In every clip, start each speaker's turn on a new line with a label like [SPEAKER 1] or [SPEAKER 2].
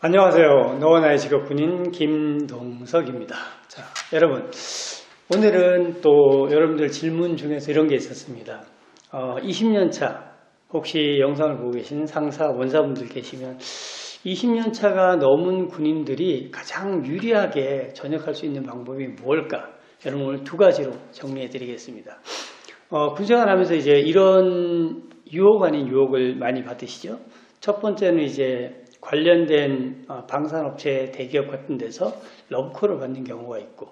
[SPEAKER 1] 안녕하세요. 노원아의 직업군인 김동석입니다. 자, 여러분. 오늘은 또 여러분들 질문 중에서 이런 게 있었습니다. 어, 20년 차, 혹시 영상을 보고 계신 상사, 원사분들 계시면 20년 차가 넘은 군인들이 가장 유리하게 전역할 수 있는 방법이 뭘까? 여러분 오늘 두 가지로 정리해 드리겠습니다. 어, 군생활 하면서 이제 이런 유혹 아닌 유혹을 많이 받으시죠? 첫 번째는 이제 관련된 어, 방산업체 대기업 같은 데서 러브콜을 받는 경우가 있고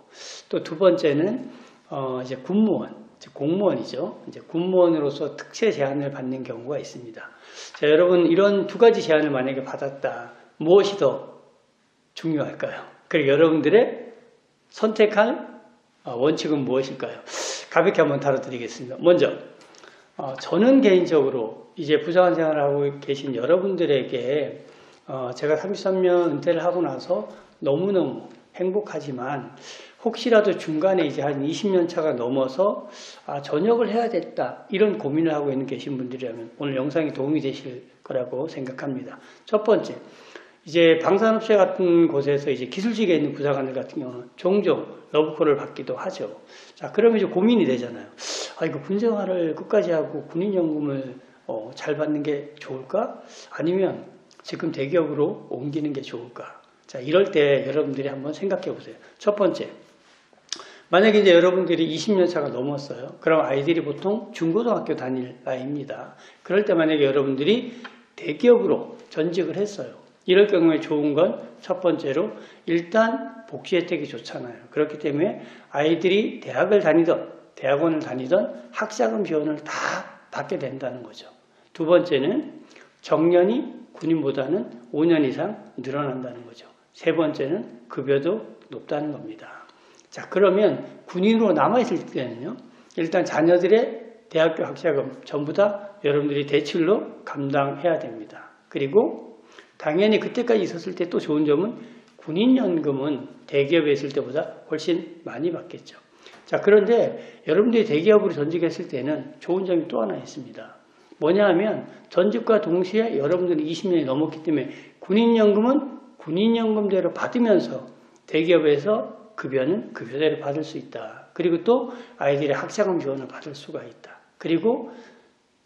[SPEAKER 1] 또 두 번째는 어, 이제 군무원, 공무원이죠. 이제 군무원으로서 특채 제한을 받는 경우가 있습니다. 자, 여러분 이런 두 가지 제한을 만약에 받았다. 무엇이 더 중요할까요? 그리고 여러분들의 선택할 어, 원칙은 무엇일까요? 가볍게 한번 다뤄드리겠습니다. 먼저 어, 저는 개인적으로 이제 부장관 생활을 하고 계신 여러분들에게 어, 제가 33년 은퇴를 하고 나서 너무너무 행복하지만 혹시라도 중간에 이제 한 20년 차가 넘어서 아, 전역을 해야 됐다 이런 고민을 하고 있는 계신 분들이라면 오늘 영상이 도움이 되실 거라고 생각합니다. 첫 번째, 이제 방산업체 같은 곳에서 이제 기술직에 있는 부사관들 같은 경우는 종종 러브콜을 받기도 하죠. 자, 그러면 이제 고민이 되잖아요. 아, 이거 군 생활을 끝까지 하고 군인연금을 어, 잘 받는 게 좋을까? 아니면 지금 대기업으로 옮기는 게 좋을까? 자, 이럴 때 여러분들이 한번 생각해 보세요. 첫 번째, 만약에 이제 여러분들이 20년 차가 넘었어요. 그럼 아이들이 보통 중고등학교 다닐 나이입니다. 그럴 때 만약에 여러분들이 대기업으로 전직을 했어요. 이럴 경우에 좋은 건 첫 번째로 일단 복지 혜택이 좋잖아요. 그렇기 때문에 아이들이 대학을 다니던 대학원을 다니던 학자금 지원을 다 받게 된다는 거죠. 두 번째는 정년이 군인보다는 5년 이상 늘어난다는 거죠. 세 번째는 급여도 높다는 겁니다. 자, 그러면 군인으로 남아있을 때는요, 일단 자녀들의 대학교 학자금 전부 다 여러분들이 대출로 감당해야 됩니다. 그리고 당연히 그때까지 있었을 때 또 좋은 점은 군인연금은 대기업에 있을 때보다 훨씬 많이 받겠죠. 자, 그런데 여러분들이 대기업으로 전직했을 때는 좋은 점이 또 하나 있습니다. 뭐냐 하면 전직과 동시에 여러분들이 20년이 넘었기 때문에 군인연금은 군인연금대로 받으면서 대기업에서 급여는 급여대로 받을 수 있다. 그리고 또 아이들의 학자금 지원을 받을 수가 있다. 그리고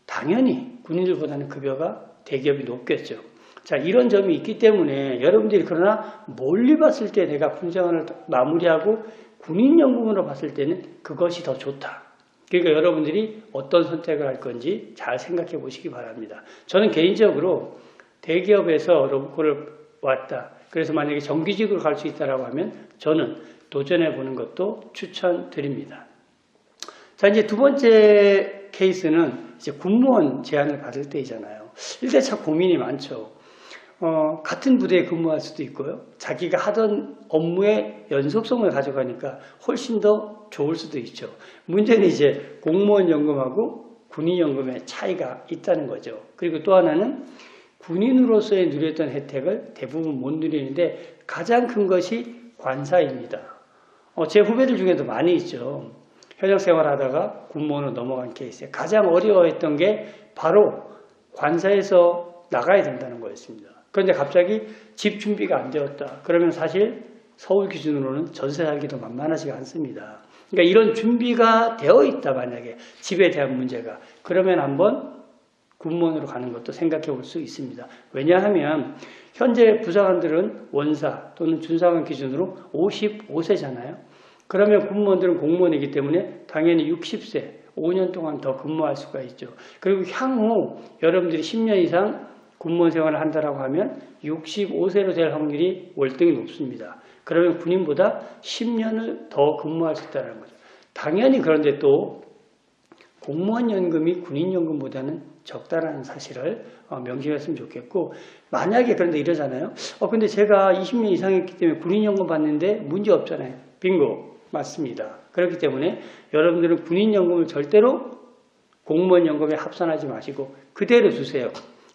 [SPEAKER 1] 당연히 군인들보다는 급여가 대기업이 높겠죠. 자, 이런 점이 있기 때문에 여러분들이 그러나 멀리 봤을 때 내가 군생활을 마무리하고 군인연금으로 봤을 때는 그것이 더 좋다. 그러니까 여러분들이 어떤 선택을 할 건지 잘 생각해 보시기 바랍니다. 저는 개인적으로 대기업에서 러브콜을 왔다. 그래서 만약에 정규직으로 갈 수 있다라고 하면 저는 도전해 보는 것도 추천드립니다. 자, 이제 두 번째 케이스는 이제 군무원 제안을 받을 때이잖아요. 일대 참 고민이 많죠. 어, 같은 부대에 근무할 수도 있고요. 자기가 하던 업무의 연속성을 가져가니까 훨씬 더 좋을 수도 있죠. 문제는 이제 공무원 연금하고 군인 연금의 차이가 있다는 거죠. 그리고 또 하나는 군인으로서의 누렸던 혜택을 대부분 못 누리는데 가장 큰 것이 관사입니다. 어, 제 후배들 중에도 많이 있죠. 현역 생활하다가 군무원으로 넘어간 케이스에 가장 어려워했던 게 바로 관사에서 나가야 된다는 거였습니다. 그런데 갑자기 집 준비가 안 되었다. 그러면 사실 서울 기준으로는 전세 살기도 만만하지가 않습니다. 그러니까 이런 준비가 되어 있다 만약에 집에 대한 문제가 그러면 한번 군무원으로 가는 것도 생각해 볼 수 있습니다. 왜냐하면 현재 부사관들은 원사 또는 준사관 기준으로 55세잖아요. 그러면 군무원들은 공무원이기 때문에 당연히 60세 5년 동안 더 근무할 수가 있죠. 그리고 향후 여러분들이 10년 이상 군무원 생활을 한다라고 하면 65세로 될 확률이 월등히 높습니다. 그러면 군인보다 10년을 더 근무할 수 있다는 거죠. 당연히 그런데 또 공무원 연금이 군인 연금보다는 적다라는 사실을 어, 명심했으면 좋겠고 만약에 그런데 이러잖아요. 어 근데 제가 20년 이상 했기 때문에 군인 연금 받는데 문제 없잖아요. 빙고 맞습니다. 그렇기 때문에 여러분들은 군인 연금을 절대로 공무원 연금에 합산하지 마시고 그대로 주세요.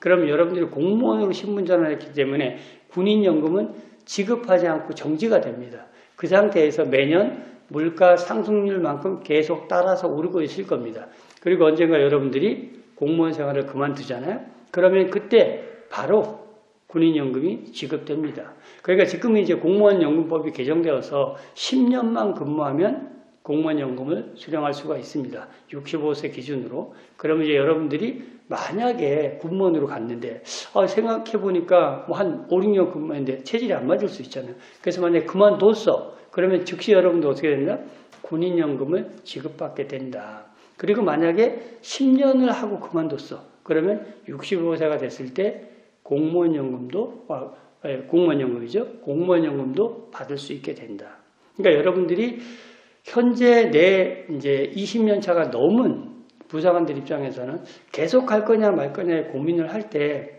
[SPEAKER 1] 그럼 여러분들이 공무원으로 신분전환을 했기 때문에 군인연금은 지급하지 않고 정지가 됩니다. 그 상태에서 매년 물가 상승률만큼 계속 따라서 오르고 있을 겁니다. 그리고 언젠가 여러분들이 공무원 생활을 그만두잖아요. 그러면 그때 바로 군인연금이 지급됩니다. 그러니까 지금 이제 공무원연금법이 개정되어서 10년만 근무하면 공무원연금을 수령할 수가 있습니다. 65세 기준으로. 그러면 이제 여러분들이 만약에 군무원으로 갔는데 아, 생각해 보니까 뭐 한 5, 6년 근무했는데 체질이 안 맞을 수 있잖아요. 그래서 만약에 그만뒀어. 그러면 즉시 여러분도 어떻게 된다? 군인연금을 지급받게 된다. 그리고 만약에 10년을 하고 그만뒀어. 그러면 65세가 됐을 때 공무원연금도 아, 예, 공무원연금이죠. 공무원연금도 받을 수 있게 된다. 그러니까 여러분들이 현재 내 이제 20년 차가 넘은 부사관들 입장에서는 계속 할 거냐 말 거냐에 고민을 할 때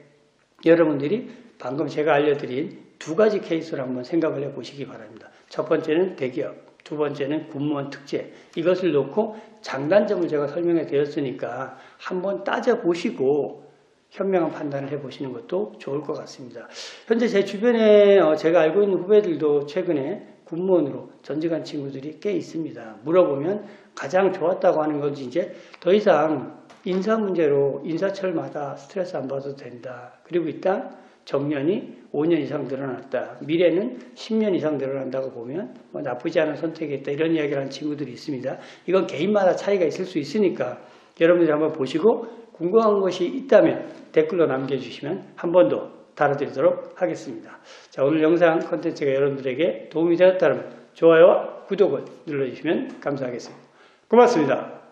[SPEAKER 1] 여러분들이 방금 제가 알려드린 두 가지 케이스를 한번 생각을 해 보시기 바랍니다. 첫 번째는 대기업, 두 번째는 군무원 특제. 이것을 놓고 장단점을 제가 설명해 드렸으니까 한번 따져 보시고 현명한 판단을 해 보시는 것도 좋을 것 같습니다. 현재 제 주변에 어, 제가 알고 있는 후배들도 최근에 군무원으로 전직한 친구들이 꽤 있습니다. 물어보면 가장 좋았다고 하는 건지 이제 더 이상 인사 문제로 인사철마다 스트레스 안 받아도 된다. 그리고 일단 정년이 5년 이상 늘어났다. 미래는 10년 이상 늘어난다고 보면 뭐 나쁘지 않은 선택이었다. 이런 이야기를 하는 친구들이 있습니다. 이건 개인마다 차이가 있을 수 있으니까 여러분들이 한번 보시고 궁금한 것이 있다면 댓글로 남겨주시면 한 번 더 다뤄드리도록 하겠습니다. 자, 오늘 영상 콘텐츠가 여러분들에게 도움이 되었다면 좋아요와 구독을 눌러주시면 감사하겠습니다. 고맙습니다.